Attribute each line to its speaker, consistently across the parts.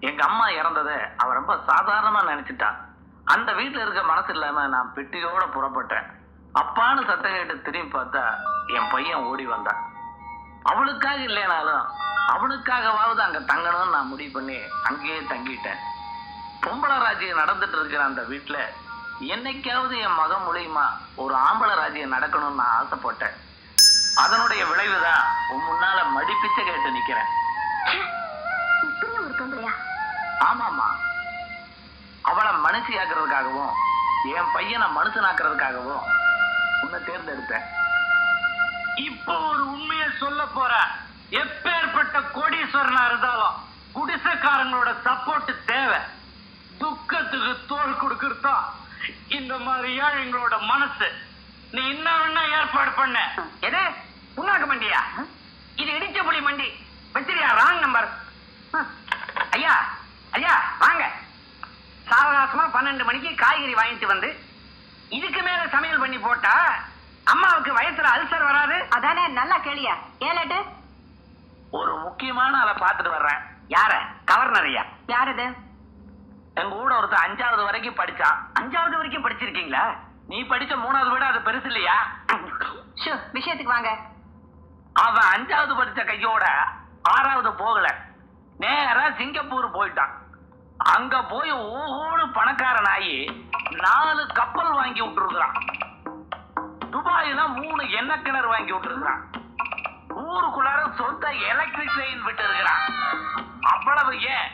Speaker 1: எங்க அம்மா இறந்ததை அவ ரொம்ப சாதாரணமா நினைச்சிட்டான் அந்த வீட்டுல இருக்க மனசு இல்லாம நான் பெட்டியோட புறப்பட்டேன். அப்பான்னு சத்தம் கேட்டு திரும்பி பார்த்தா என் பையன் ஓடி வந்தான். அவளுக்காக இல்லைனாலும் அவனுக்காகவாவது அங்க தங்கணும்னு நான் முடிவு பண்ணி அங்கேயே தங்கிட்டேன். பொம்பளை ராஜ்யம் நடந்துட்டு இருக்கிற அந்த வீட்டுல என்னைக்காவது என் மகன் மூலியமா ஒரு ஆம்பளை ராஜ்யம் நடக்கணும்னு நான் ஆசைப்பட்டேன். அதனுடைய விளைவுதான் உன் முன்னால மடிப்பிச்சை கேட்டு நிக்கிறேன்.
Speaker 2: ஒரு பொம்பளையா
Speaker 1: ஆமாமா அவளை மனுஷி ஆக்குறதுக்காகவும் என் பையனை மனுஷனாக்குறதுக்காகவும் உன்னை தேர்ந்தெடுத்தேன்.
Speaker 3: இப்போ ஒரு உண்மையை சொல்ல போற. எப்பேற்பட்ட கோடீஸ்வரனா இருந்தாலும் குடிசைக்காரங்களோட சப்போர்ட் தேவை. துக்கத்துக்கு தோல் கொடுக்கறதா? இந்த மாதிரி ஏழைங்களோட மனசு. நீ வேணா ஏற்பாடு பண்ண? எது? புண்ணாக்கு மண்டியா இது இடிச்ச புலி மண்டி வச்சிருயா ராங் நம்பர் ஐயா ஐயா வாங்க சாவகாசமா பன்னெண்டு மணிக்கு காய்கறி வாங்கிட்டு வந்து இதுக்கு மேல சமையல் பண்ணி போட்டா அம்மாவுக்கு வயசுல அல்சர் வராது?
Speaker 2: அதானே நல்லா கேளியா. ஏலட்டு
Speaker 1: ஒரு முக்கியமான ஆளை பார்த்துட்டு வர்றேன்.
Speaker 3: யார? கவர்னர் ஐயா.
Speaker 2: யார் இது
Speaker 1: எங்க கூட ஒருத்தன் அஞ்சாவது வரைக்கும் படிச்சான்.
Speaker 3: அஞ்சாவது வரைக்கும் படிச்சிருக்கீங்களா?
Speaker 1: நீ படிச்ச மூணாவது விட அது பெருசு இல்லையா?
Speaker 2: விஷயத்துக்கு வாங்க.
Speaker 1: அவன் அஞ்சாவது படிச்ச கையோட ஆறாவது போகல. நேரா சிங்கப்பூர் போயிட்டான். அங்க போய் ஓஹோடு பணக்காரன் ஆகி நாலு கப்பல் வாங்கி விட்டுருக்கான் துபாயில மூணு எண்ணெய் கிணறு வாங்கி விட்டுருக்கான் ஊருக்குள்ளார சொந்த எலக்ட்ரிக் லைன் விட்டு இருக்கிறான் அவ்வளவு ஏன்?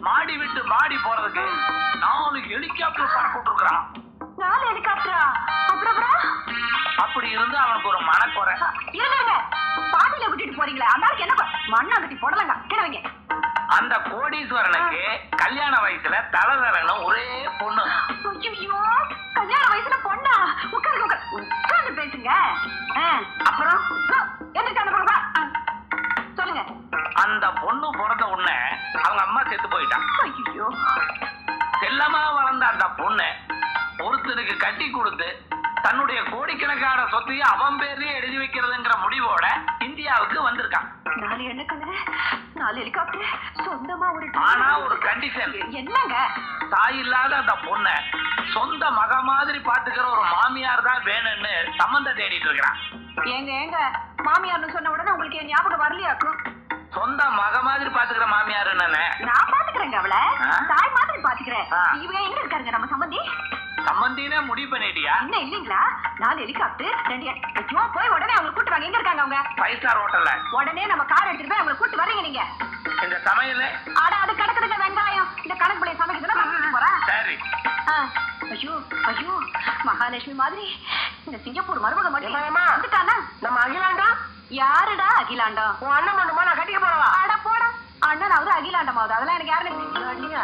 Speaker 1: மாடி விட்டு மாடி போறதுக்கு நாலு ஹெலிகாப்டர் பறக்க விட்டுருக்கான்
Speaker 2: நாலு ஹெலிகாப்டரா
Speaker 1: அப்படி இருந்து அவனுக்கு ஒரு மனக்குறை.
Speaker 2: இருங்க பாதியில விட்டுட்டு போறீங்களே அந்த என்ன ப- மண்ணாங்கட்டி போடலங்க. கிழவங்க
Speaker 1: அந்த கோடீஸ்வரனுக்கு கல்யாண வயசுல தலை தலைன்னு ஒரே பொண்ணு.
Speaker 2: ஐயோ கல்யாண வயசுல பொண்ணா? உட்காருங்க உட்காரு. உட்கார்ந்து பேசுங்க. அப்புறம். ஆ, சொல்லுங்க.
Speaker 1: அந்த பொண்ணு பிறந்த உடனே அவங்க அம்மா செத்து போயிட்டான்
Speaker 2: ஐயோ
Speaker 1: செல்லமா வளர்ந்த அந்த பொண்ணு ஒருத்தனுக்கு கட்டி கொடுத்து தன்னுடைய கோடிக்கணக்கான சொத்தையும் அவன் பேர்லயே எழுதி வைக்கிறதுங்கிற முடிவோட
Speaker 2: ஒரு
Speaker 1: ஆனா ஒரு கண்டிஷன்
Speaker 2: என்னங்க?
Speaker 1: தாய் இல்லாத அந்த பொண்ணை சொந்த மக மாதிரி பாத்துக்கிற ஒரு மாமியார் தான் வேணும்னு சம்மந்த தேடிட்டு இருக்கிறான்.
Speaker 2: ஏங்க ஏங்க மாமியார்னு சொன்ன உடனே உங்களுக்கு என் ஞாபகம் வரலையாக்கும்
Speaker 1: சொந்த மக மாதிரி பாத்துக்கிற மாமியார் என்னன்னு?
Speaker 2: நான் பாத்துக்கிறேங்க அவளை.
Speaker 1: ஆ?
Speaker 2: தாய் மாதிரி பாத்துக்கிறேன். இவங்க எங்க இருக்காருங்க நம்ம சம்பந்தி?
Speaker 1: சம்மந்தினே முடிவு பண்ணிட்டியா?
Speaker 2: என்ன இல்லீங்களா? நாலு ஹெலிகாப்டர் ரெண்டு ஐயோ போய் உடனே அவங்க கூட்டு வாங்க. எங்க இருக்காங்க அவங்க?
Speaker 1: ஃபைவ் ஸ்டார் ஹோட்டல்ல
Speaker 2: உடனே நம்ம கார் எடுத்துட்டு போய் அவங்களை கூட்டு வர்றீங்க நீங்க.
Speaker 1: இந்த சமையல்.
Speaker 2: ஆட அது கிடக்குதுங்க வெங்காயம். இந்த கணக்கு பிள்ளை சமைக்கிறதுல போறேன்.
Speaker 1: சரி.
Speaker 2: ஐயோ ஐயோ மகாலட்சுமி மாதிரி இந்த சிங்கப்பூர் மருமக மட்டும்
Speaker 3: நம்ம அகிலாண்டா?
Speaker 2: யாருடா அகிலாண்டம்
Speaker 3: உன் அண்ணன் பண்ணுமா நான் கட்டிக்க போறவா?
Speaker 2: அட போடா. அண்ணனாவது அகிலாண்டமாவது. அதெல்லாம் எனக்கு யாருன்னு வாங்க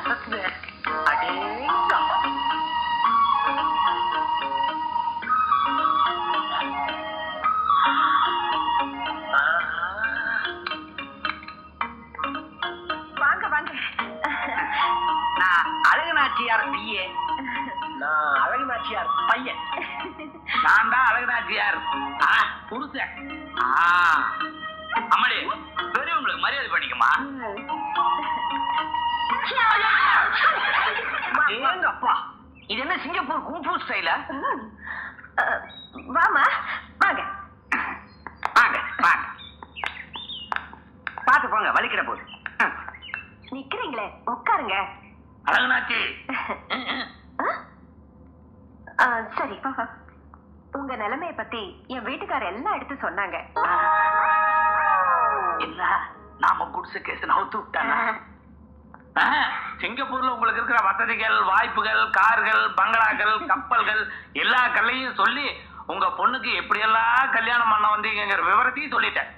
Speaker 3: நான் அழகநாச்சியார் பையன்.
Speaker 1: நான் தான் அழகநாச்சியார் ஆ, புருஷன். ஆ, அம்மாடி பெரியவங்களுக்கு மரியாதை பண்ணிக்கமா?
Speaker 3: ஏங்க அப்பா இது என்ன சிங்கப்பூர் கும்பூ ஸ்டைல?
Speaker 2: வாமா வாங்க.
Speaker 3: வாங்க வாங்க. பாத்து போங்க வலிக்கிற போது. ம்.
Speaker 2: நிக்கிறீங்களே உட்காருங்க.
Speaker 1: அழகநாச்சி.
Speaker 2: சரி. உங்க நிலைமைய பத்தி என் வீட்டுக்காரர் எல்லாம் எடுத்து சொன்னாங்க.
Speaker 1: என்ன நாம குடிசை கேஸ் நவுத்து விட்டானா ஆ, சிங்கப்பூர்ல உங்களுக்கு இருக்கிற வசதிகள் வாய்ப்புகள் கார்கள் பங்களாக்கள் கப்பல்கள் எல்லா கல்லையும் சொல்லி உங்க பொண்ணுக்கு எப்படியெல்லாம் கல்யாணம் பண்ண வந்தீங்கிற விவரத்தையும் சொல்லிட்டேன்.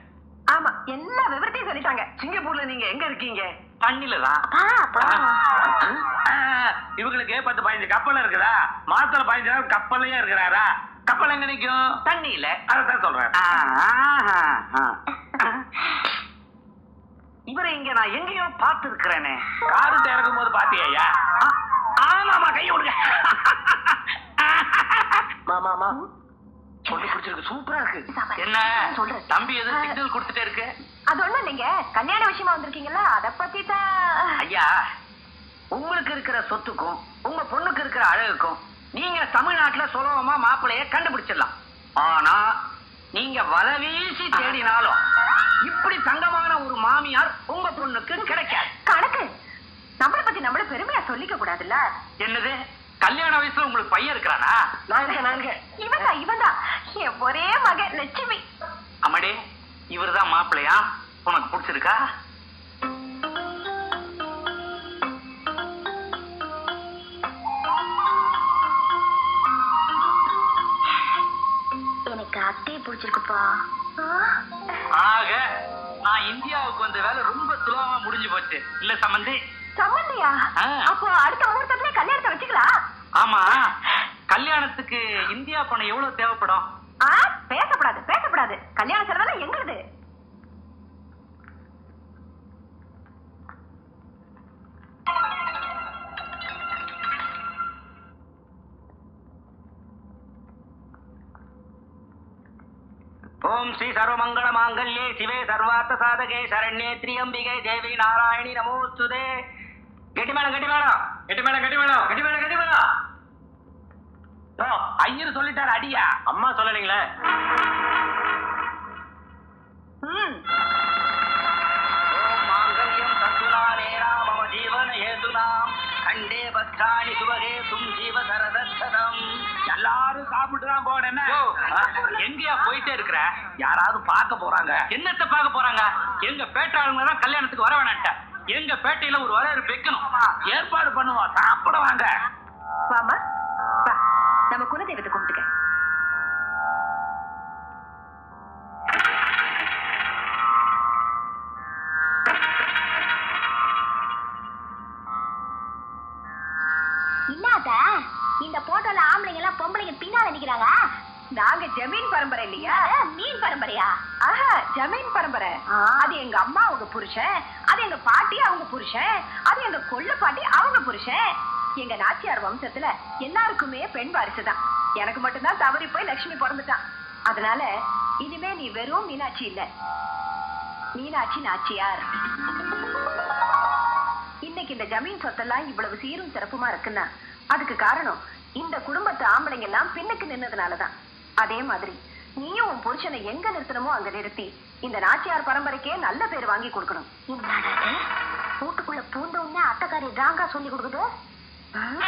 Speaker 2: ஆமா எல்லா விவரத்தையும் சொல்லிட்டாங்க.
Speaker 3: சிங்கப்பூர்ல நீங்க எங்க இருக்கீங்க? தண்ணில தான்
Speaker 1: இவங்களுக்கு பத்து பதினஞ்சு கப்பல் இருக்குதா? மாசத்துல பதினஞ்சு நாள் கப்பல்லையே இருக்கிறாரா? கப்பல் எங்க நிக்கும்?
Speaker 3: தண்ணியில.
Speaker 1: அதான் சொல்றேன்.
Speaker 3: இவரை இங்க நான் எங்கேயோ பார்த்து இருக்கிறேனே
Speaker 1: காருட்டு இறக்கும் போது பாத்தியா
Speaker 3: ஆமாமா கை விடுங்க
Speaker 1: மாமா பொண்ணு பிடிச்சிருக்கு சூப்பரா இருக்கு. என்ன?
Speaker 2: சொல்றேன்.
Speaker 1: தம்பி எது சிக்னல் கொடுத்துட்டே இருக்கு?
Speaker 2: அது ஒண்ணும் இல்லைங்க. கல்யாண விஷயமா வந்திருக்கீங்களா அத பத்தி தான்.
Speaker 3: ஐயா உங்களுக்கு இருக்கிற சொத்துக்கும் உங்க பொண்ணுக்கு இருக்கிற அழகுக்கும் நீங்க தமிழ்நாட்டுல சுலபமா மாப்பிளைய கண்டுபிடிச்சிடலாம். ஆனா நீங்க வலை வீசி தேடினாலும் இப்படி தங்கமான ஒரு மாமியார் உங்க பொண்ணுக்கு கிடைக்காது.
Speaker 2: கணக்கு. நம்மளை பத்தி நம்மள பெருமையா சொல்லிக்க கூடாதுல்ல?
Speaker 3: என்னது? கல்யாண வயசுல உங்களுக்கு பையன் இருக்கிறானா? நான் இருக்கேன் நான் இருக்கேன்.
Speaker 2: இவன்தான் இவன்தான். என் ஒரே மகன் லட்சுமி.
Speaker 3: அம்மாடி இவர்தான் மாப்பிள்ளையா? உனக்கு பிடிச்சிருக்கா?
Speaker 2: எனக்கு அத்தையை பிடிச்சிருக்குப்பா.
Speaker 3: ஆக நான் இந்தியாவுக்கு வந்த வேலை ரொம்ப சுலபமா முடிஞ்சு போச்சு. இல்ல சம்பந்தி
Speaker 2: சம்மந்தியா
Speaker 3: ஆ.
Speaker 2: அப்போ அடுத்த முகூர்த்தத்துல கல்யாணத்தை வச்சுக்கலாம்.
Speaker 3: ஆமா. கல்யாணத்துக்கு இந்தியா பணம் எவ்வளவு தேவைப்படும்?
Speaker 2: ஆ பேசக்கூடாது பேசக்கூடாது கல்யாண செலவெல்லாம் எங்களுது.
Speaker 3: ஸ்ரீ சர்வமங்கள மாங்கல்யே சிவே சர்வார்த்த சாதகே சரண்யே திரியம்பிகே தேவி நாராயணி நமோஸ்துதே. கெட்டி மேடம் கெட்டி மேடம் கெட்டி மேடம் கெட்டி மேடம் கெட்டி மேடம் கெட்டி மேடம் ஓ ஐயர் சொல்லிட்டாரு அடியா. அம்மா சொல்லலீங்களே.
Speaker 2: ம்.
Speaker 3: பத்ராணி சுபகே தும் ஜீவ சரதம் எல்லாரும் சாப்பிட்டு தான் போனேன் எங்கயா போயிட்டே இருக்கிற? யாராவது பார்க்க போறாங்க. என்னத்த பார்க்க போறாங்க? எங்க பேட்டாளுங்க தான் கல்யாணத்துக்கு வர வேணான்ட்ட. எங்க பேட்டையில ஒரு வரவேற்பு வைக்கணும். ஏற்பாடு பண்ணுவோம். சாப்பிட வாங்க.
Speaker 2: வாமா வா. நம்ம குலதெய்வத்தை கும்பிட்டுக்க. நாங்க ஜமீன் பரம்பரை இல்லையா?
Speaker 4: மீன் பரம்பரையா?
Speaker 2: ஆஹா ஜமீன் பரம்பரை. அது எங்க அம்மா அவங்க புருஷன் அது எங்க பாட்டி அவங்க புருஷன் அது எங்க கொள்ளு பாட்டி அவங்க புருஷன். எங்க நாச்சியார் வம்சத்துல எல்லாருக்குமே பெண் வாரிசுதான் எனக்கு மட்டும்தான் தவறி போய் லட்சுமி பிறந்துட்டான். அதனால இனிமே நீ வெறும் மீனாட்சி இல்ல. மீனாட்சி நாச்சியார். இன்னைக்கு இந்த ஜமீன் சொத்தெல்லாம் இவ்வளவு சீரும் சிறப்புமா இருக்குன்னா அதுக்கு காரணம் இந்த குடும்பத்து ஆம்பளைங்க எல்லாம் பின்னுக்கு நின்னதுனாலதான். அதே மாதிரி நீயும் உன் புருஷனை எங்க நிறுத்தணுமோ அங்க நிறுத்தி இந்த நாச்சியார் பரம்பரைக்கே நல்ல பேர் வாங்கி கொடுக்கணும்.
Speaker 4: வீட்டுக்குள்ள பூந்த உடனே அத்தைக்காரி ராங்கா சொல்லி கொடுக்குது. என்ன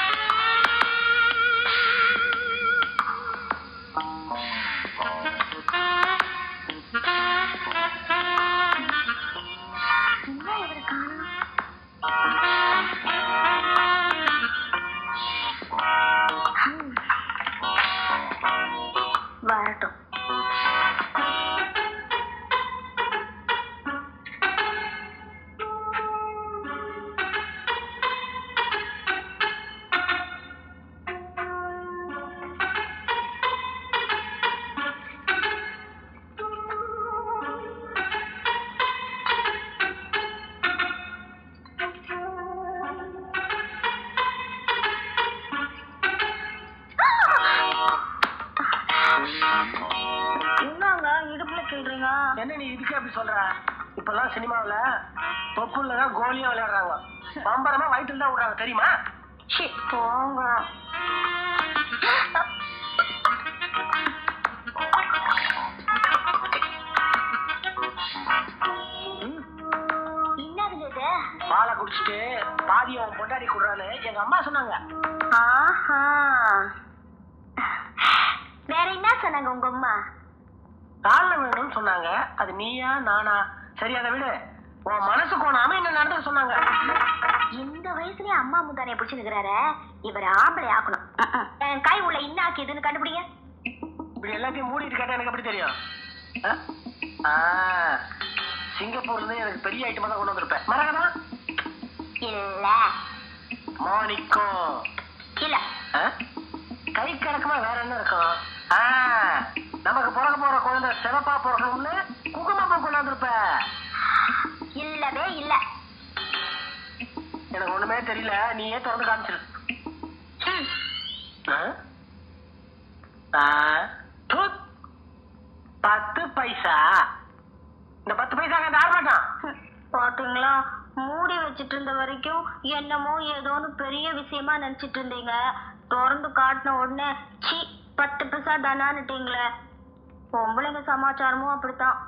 Speaker 5: என்ன நீ இதுக்கே அப்படி சொல்ற? இப்பெல்லாம் சினிமாவுல தொப்புல தான் கோலியா விளையாடுறாங்க. பம்பரமா வயிற்றுல தான் விடுறாங்க தெரியுமா?
Speaker 4: போங்க.
Speaker 5: பாலை குடிச்சிட்டு பாதி அவன் பொண்டாடி குடுறான்னு எங்க அம்மா சொன்னாங்க.
Speaker 4: ஆஹா. வேற என்ன சொன்னாங்க உங்க அம்மா?
Speaker 5: காலில் வேணும்னு சொன்னாங்க. அது நீயா நானா? சரி அதை விடு. உன் மனசு கோணாம என்ன நடந்து சொன்னாங்க.
Speaker 4: இந்த வயசுலயே அம்மா முந்தானைய பிடிச்சுக்கிறாரு இவர் ஆம்பளை ஆக்கணும். என் கை உள்ள என்ன ஆக்கியதுன்னு கண்டுபிடிங்க.
Speaker 5: இப்படி எல்லாத்தையும் மூடிட்டு கேட்டா எனக்கு எப்படி தெரியும்? சிங்கப்பூர்ல இருந்து எனக்கு பெரிய ஐட்டமா தான் கொண்டு வந்திருப்பேன். மரகதா
Speaker 4: இல்ல.
Speaker 5: மாணிக்கம்
Speaker 4: இல்ல?
Speaker 5: கை கணக்கமா வேற என்ன இருக்கும்? ஆ, நமக்கு பிறக்க போற குழந்தை சிறப்பா பிறக்கணும்னு குங்குமப்பூ கொண்டாந்துருப்ப.
Speaker 4: இல்லவே இல்ல.
Speaker 5: எனக்கு ஒண்ணுமே தெரியல. நீயே திறந்து காமிச்சிரு. பத்து பைசா. இந்த பத்து பைசா அந்த ஆர்ப்பாட்டம்
Speaker 4: பாத்தீங்களா? மூடி வச்சிட்டு இருந்த வரைக்கும் என்னமோ ஏதோன்னு பெரிய விஷயமா நினைச்சிட்டு இருந்தீங்க திறந்து காட்டின உடனே சி பத்து பைசா தானான்னுட்டீங்களே. பொம்பளைங்க சமாச்சாரமும் அப்படித்தான்.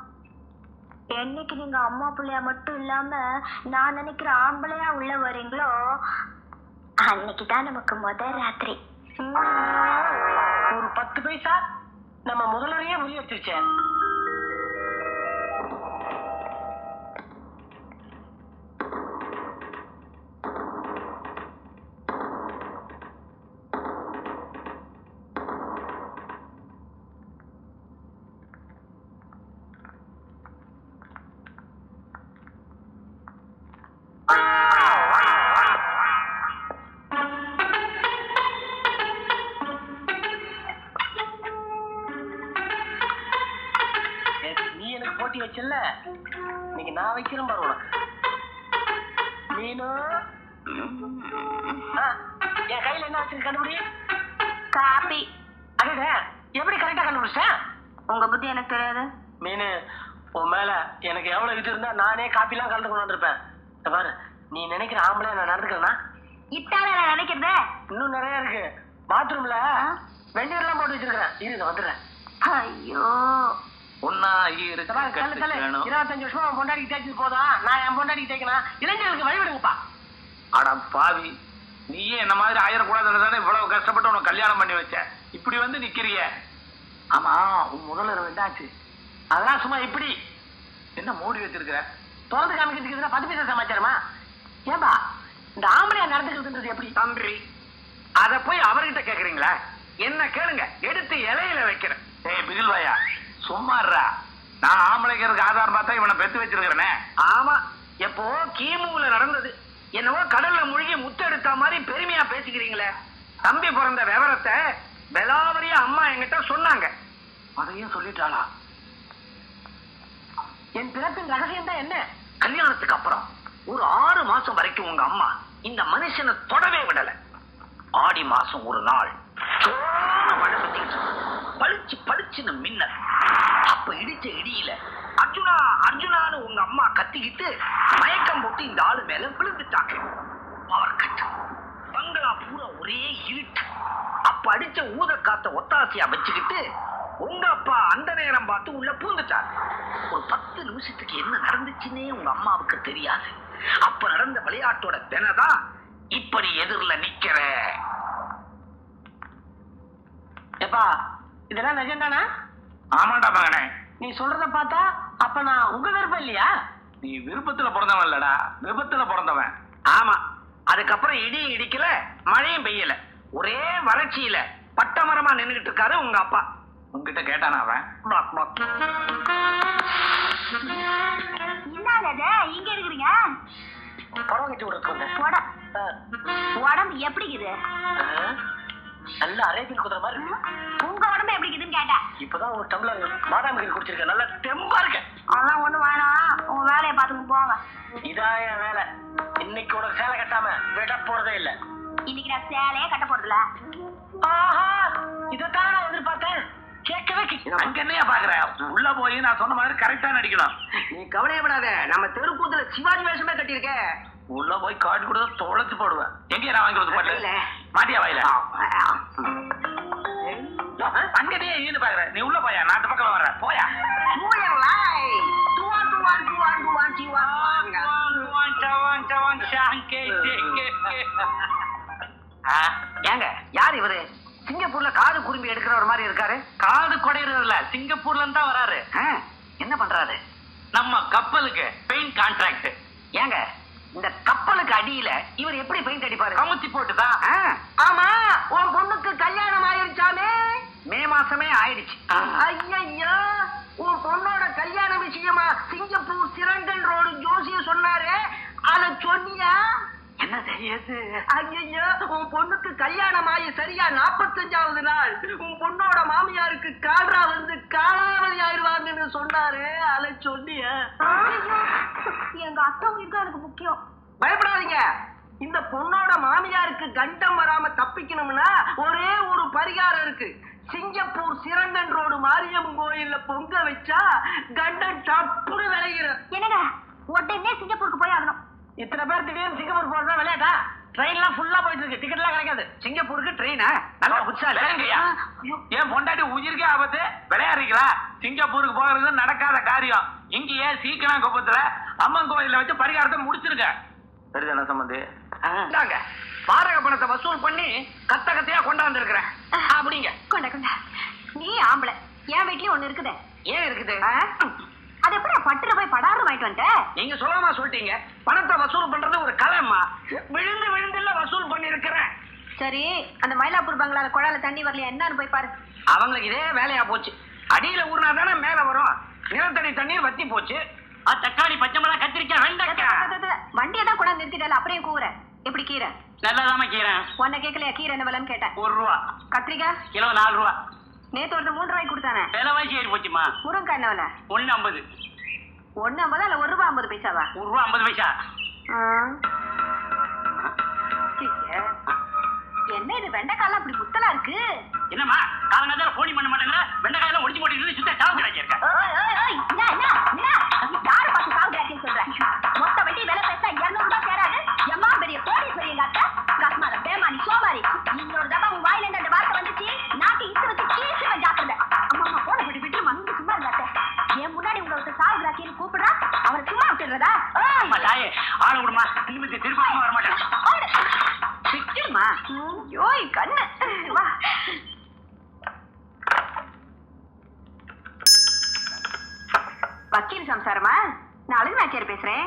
Speaker 4: என்னைக்கு நீங்க அம்மா பிள்ளையா மட்டும் இல்லாம நான் நினைக்கிற ஆம்பளையா உள்ள வரீங்களோ அன்னைக்குதான் நமக்கு முத ராத்திரி.
Speaker 5: ஒரு பத்து பைசா நம்ம முதல்வரையே முறி வச்சல இன்னைக்கு நான் வைக்கிறேன் பாரு உனக்கு. ஆ, என் கையில என்ன வச்சிருக்கு கண்டுபிடி
Speaker 4: காப்பி.
Speaker 5: அடடே எப்படி கரெக்டா கண்டுபிடிச்சேன்
Speaker 4: உங்க புத்தி எனக்கு தெரியாது.
Speaker 5: மீனு உன் மேல எனக்கு எவ்வளவு இது இருந்தா நானே காப்பிலாம் கலந்து கொண்டு வந்திருப்பேன். பாரு நீ நினைக்கிற ஆம்பளை நான் நடந்துக்கிறேன்னா
Speaker 4: இத்தானே நான் நினைக்கிறதே?
Speaker 5: இன்னும் நிறைய இருக்கு. பாத்ரூம்ல வெந்நீர்லாம் போட்டு வச்சிருக்கிறேன். இரு வந்துடுறேன்.
Speaker 4: ஐயோ.
Speaker 5: தள்ளு.
Speaker 1: வேணும்
Speaker 5: இருபத்தஞ்சு வருஷமா உன் பொண்டாடிக்கு தேய்ச்சது போதா? நான் என் பொண்டாடிக்கு தேய்க்கணும். இளைஞர்களுக்கு வழிவிடுங்கப்பா
Speaker 1: அட பாவி நீயே என்ன மாதிரி ஆயிரக்கூடாதுன்னு தானே இவ்வளவு கஷ்டப்பட்டு உனக்கு கல்யாணம் பண்ணி வச்ச? இப்படி வந்து நிக்கிறிய? ஆமா உன் முதல்ல என்னாச்சு
Speaker 5: அதெல்லாம் சும்மா இப்படி.
Speaker 1: என்ன மூடி வச்சிருக்கிற?
Speaker 5: திறந்து காமிக்கிறதுக்கு பத்து பைசா சமாச்சாரமா? ஏன்பா இந்த ஆம்பளையா நடந்துக்கிறதுன்றது எப்படி?
Speaker 3: தம்பி அத போய் அவர்கிட்ட கேக்குறீங்களா? என்ன கேளுங்க எடுத்து இலையில வைக்கிறேன்.
Speaker 1: ஏய் பிகில்வாயா? சும்மாறா நான் ஆம்பளைக்கிறதுக்கு ஆதாரம் பார்த்தா இவனை பெத்து வச்சிருக்கிறேனே.
Speaker 3: ஆமா எப்போ கீமுல நடந்தது. என்னவோ கடல்ல மூழ்கி முத்தெடுத்த மாதிரி பெருமையா பேசிக்கிறீங்களே. தம்பி பிறந்த விவரத்தை பெலாவரியா அம்மா என்கிட்ட சொன்னாங்க.
Speaker 1: அதையும் சொல்லிட்டாளா?
Speaker 5: என் பிறப்பின் ரகசியம் தான் என்ன?
Speaker 3: கல்யாணத்துக்கு அப்புறம் ஒரு ஆறு மாசம் வரைக்கும் உங்க அம்மா இந்த மனுஷனை தொடவே விடல. ஆடி மாசம் ஒரு நாள் மழை. பளிச்சு பளிச்சுன்னு மின்னல். அப்ப இடிச்ச இடியில அர்ஜுனா அர்ஜுனான்னு உங்க அம்மா கத்திக்கிட்டு மயக்கம் போட்டு இந்த ஆளு மேல விழுந்துட்டாங்க. பவர் கட் பங்களா பூரா ஒரே இருட்டு. அப்ப அடிச்ச ஊத காத்த ஒத்தாசியா வச்சுக்கிட்டு உங்க அப்பா அந்த நேரம் பார்த்து உள்ள பூந்துட்டார். ஒரு பத்து நிமிஷத்துக்கு என்ன நடந்துச்சுன்னே உங்க அம்மாவுக்கு தெரியாது. அப்ப நடந்த விளையாட்டோட தினதான் இப்ப நீ எதிரில நிக்கிற.
Speaker 5: எப்பா இதெல்லாம் நிஜம்தானா
Speaker 1: ஆமாண்டா மகனே.
Speaker 5: நீ சொல்றத பார்த்தா அப்ப நான் உங்க விருப்பம் இல்லையா?
Speaker 1: நீ விருப்பத்துல பிறந்தவன் இல்லடா. விபத்துல பிறந்தவன்.
Speaker 3: ஆமா. அதுக்கப்புறம் இடியும் இடிக்கல மழையும் பெய்யல. ஒரே வறட்சியில பட்ட மரமா நின்னுகிட்டு இருக்காரு உங்க அப்பா.
Speaker 1: உன்கிட்ட கேட்டானா அவன்.
Speaker 4: என்னது இங்க இருக்கிறீங்க?
Speaker 5: புடவை கட்டி விடுறது.
Speaker 4: உடம்பு எப்படி இருக்குது.
Speaker 5: நல்ல அரேபியன் குதிரை மாதிரி இருக்கு. இப்பதான் ஒரு டம்ளர் பாதாம் கீர் குடிச்சிருக்கேன். நல்லா தெம்பா இருக்கேன்.
Speaker 4: அதெல்லாம் ஒண்ணும் வேணாம். உங்க வேலையை பார்த்துட்டு போங்க.
Speaker 5: இதான் என் வேலை. இன்னைக்கு உனக்கு சேலை கட்டாம விட போறதே இல்ல.
Speaker 4: இன்னைக்கு நான் சேலையே கட்ட போறதில்ல.
Speaker 5: ஆஹா இதைத்தான் நான் எதிர்பார்த்தேன். கேட்கவே கேட்க
Speaker 1: அங்க என்னையா பாக்குற? உள்ள போய் நான் சொன்ன மாதிரி கரெக்டா நடிக்கணும்
Speaker 3: நீ கவலையப்படாத. நம்ம தெருக்கூத்துல சிவாஜி வேஷமே கட்டியிருக்க.
Speaker 1: உள்ள போய் காட்டி கொடுத்தா தொலைச்சு போடுவேன். எங்க நான் வாங்கி. பாட்டு மாட்டியா வாயில? அங்கேயே ஈடு பாக்குற நீ உள்ள போயா? அந்த பக்கம் வர்றேன். போயா?
Speaker 3: ஏங்க யார் இவரு? சிங்கப்பூர்ல காது குறும்பி எடுக்கிறவர் மாதிரி இருக்காரு.
Speaker 1: காது குடையிறதுல சிங்கப்பூர்ல இருந்து வராரு.
Speaker 3: என்ன பண்றாரு?
Speaker 1: நம்ம கப்பலுக்கு பெயிண்ட் கான்ட்ராக்ட்.
Speaker 3: ஏங்க இந்த கப்பலுக்கு அடியில இவர் எப்படி பெயிண்ட் அடிப்பாரு?
Speaker 1: கமுத்தி போட்டுதான்
Speaker 3: ஆமா உன் பொண்ணுக்கு கல்யாணம் ஆயிருச்சாமே மாசமே ஆயிடுச்சு. ஐயா உன் பொண்ணோட கல்யாண விஷயமா சிங்கப்பூர் சிரங்கன் ரோடு ஜோசிய சொன்னாரு அத சொன்னியா? உன் பொண்ணுக்கு கல்யாணம் ஆகி சரியா நாப்பத்தஞ்சாவது நாள். உன் பொண்ணோட மாமியாருக்கு கால்ரா வந்து காலாவதி ஆயிருவாங்கன்னு சொன்னாரு அத சொன்னியா?
Speaker 4: எங்க அத்தை உயிர் தான் எனக்கு முக்கியம்.
Speaker 3: பயப்படாதீங்க. இந்த பொண்ணோட மாமியாருக்கு கண்டம் வராம தப்பிக்கணும்னா ஒரே ஒரு பரிகாரம் இருக்கு. சிங்கப்பூர் சிரங்கன் ரோடு மாரியம்மன் கோயில்ல பொங்க வச்சா கண்டம் டப்புனு விளையிடும்
Speaker 4: என்னங்க? உடனே சிங்கப்பூருக்கு போய் ஆகணும்.
Speaker 3: இத்தனை பேர் திடீர்னு சிங்கப்பூர் போறதா விளையாட்டா? ட்ரெயின்லாம் ஃபுல்லா போயிட்டு இருக்கு டிக்கெட்லாம் கிடைக்காது. சிங்கப்பூருக்கு ட்ரெயினா? நல்லா
Speaker 1: விளையாடுங்கய்யா. என் பொண்டாட்டி உயிருக்கே ஆபத்து? விளையாடுறீங்களா? சிங்கப்பூருக்கு போகிறது நடக்காத காரியம். இங்கேயே சீக்கிரம் குப்பத்துல அம்மன் கோயில்ல வச்சு பரிகாரத்தை முடிச்சிருக்க சரிதான சம்பந்தி?
Speaker 3: வாடகை பணத்தை வசூல் பண்ணி கத்த கத்தையா கொண்டாந்து இருக்கிறேன் அப்படிங்க.
Speaker 2: கொண்டா கொண்டா. நீ ஆம்பளை. என் வீட்லயும் ஒண்ணு இருக்குதே.
Speaker 3: ஏன் இருக்குது?
Speaker 2: அது எப்படி பட்டு போய் படாரம் வாங்கிட்டு வந்துட்ட?
Speaker 3: நீங்க சொல்லாம சொல்லிட்டீங்க. பணத்தை வசூல் பண்றது ஒரு கலைம்மா. விழுந்து விழுந்துல வசூல் பண்ணி இருக்கிறேன்
Speaker 2: சரி அந்த மயிலாப்பூர் பங்களால குழால தண்ணி வரலையா என்னன்னு போய் பாரு.
Speaker 3: அவங்களுக்கு இதே வேலையா போச்சு. அடியில ஊறினா தானே மேல வரும். நிலத்தடி தண்ணீர் வத்தி போச்சு.
Speaker 6: தக்காளி பச்சை மிளகா கத்திரிக்காய் வெண்டைக்காய்.
Speaker 2: வண்டியை தான் கொண்டாந்து நிறுத்திட்டால அப்படியே கூற எப்படி கீரை?
Speaker 6: நல்லதாம கீரேன்
Speaker 2: உன்னை கேட்கலையா? கீரை என்ன விலைன்னு கேட்டேன்.
Speaker 6: ஒரு ரூபா.
Speaker 2: கத்திரிக்காய்
Speaker 6: கிலோ நாலு ரூபா.
Speaker 2: நேத்து ஒருத்தர் மூன்று ரூபாய்க்கு கொடுத்தானே?
Speaker 6: விலைவாசி ஏறி போச்சுமா
Speaker 2: முருங்கக்காய் என்ன விலை?
Speaker 6: ஒண்ணு ஐம்பது.
Speaker 2: ஒண்ணு ஐம்பதா இல்ல ஒரு ரூபா ஐம்பது பைசாவா?
Speaker 6: ஒரு ரூபா ஐம்பது பைசா.
Speaker 2: என்ன இது? வெண்டைக்காலாம் அப்படி புத்தலா இருக்கு?
Speaker 6: என்னம்மா காலங்காத்தால போனி பண்ண மாட்டேங்கிற? வெண்டைக்காயெல்லாம் ஒடிச்சு போட்டு சுத்த சாவு கிடைச்சிருக்க ஆள விடுமா? திரும்பி திருப்பி வர மாட்டேன்.
Speaker 2: ஓடு. விட்டுடுமா. யோய், கண்ணு. வா. வக்கீல் சம்சாரமா? நான் அழுகுநாச்சியார் பேசுறேன்.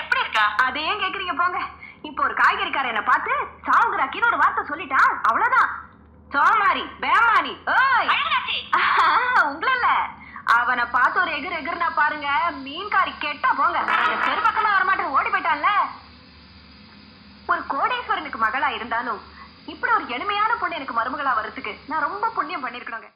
Speaker 7: எப்படி இருக்கா?
Speaker 2: அது ஏன் கேக்குறீங்க போங்க. இப்போ ஒரு காய்கறிக்காரர் என்ன பார்த்து சாவுங்கிறாக்கின்னு ஒரு வார்த்தை சொல்லிட்டான். அவ்வளவுதான். சோமாரி பேமானி ஓய். ஆஹா, உங்கள இல்ல அவனை பார்த்து ஒரு எகிர் எகிர்னா பாருங்க மீன்காரி கெட்டா போங்க. தெரு பக்கமா ஓடி போயிட்டான்ல? ஒரு கோடீஸ்வரனுக்கு மகளா இருந்தாலும் இப்படி ஒரு எளிமையான பொண்ணு எனக்கு மருமகளா வர்றதுக்கு நான் ரொம்ப புண்ணியம் பண்ணிருக்கணுங்க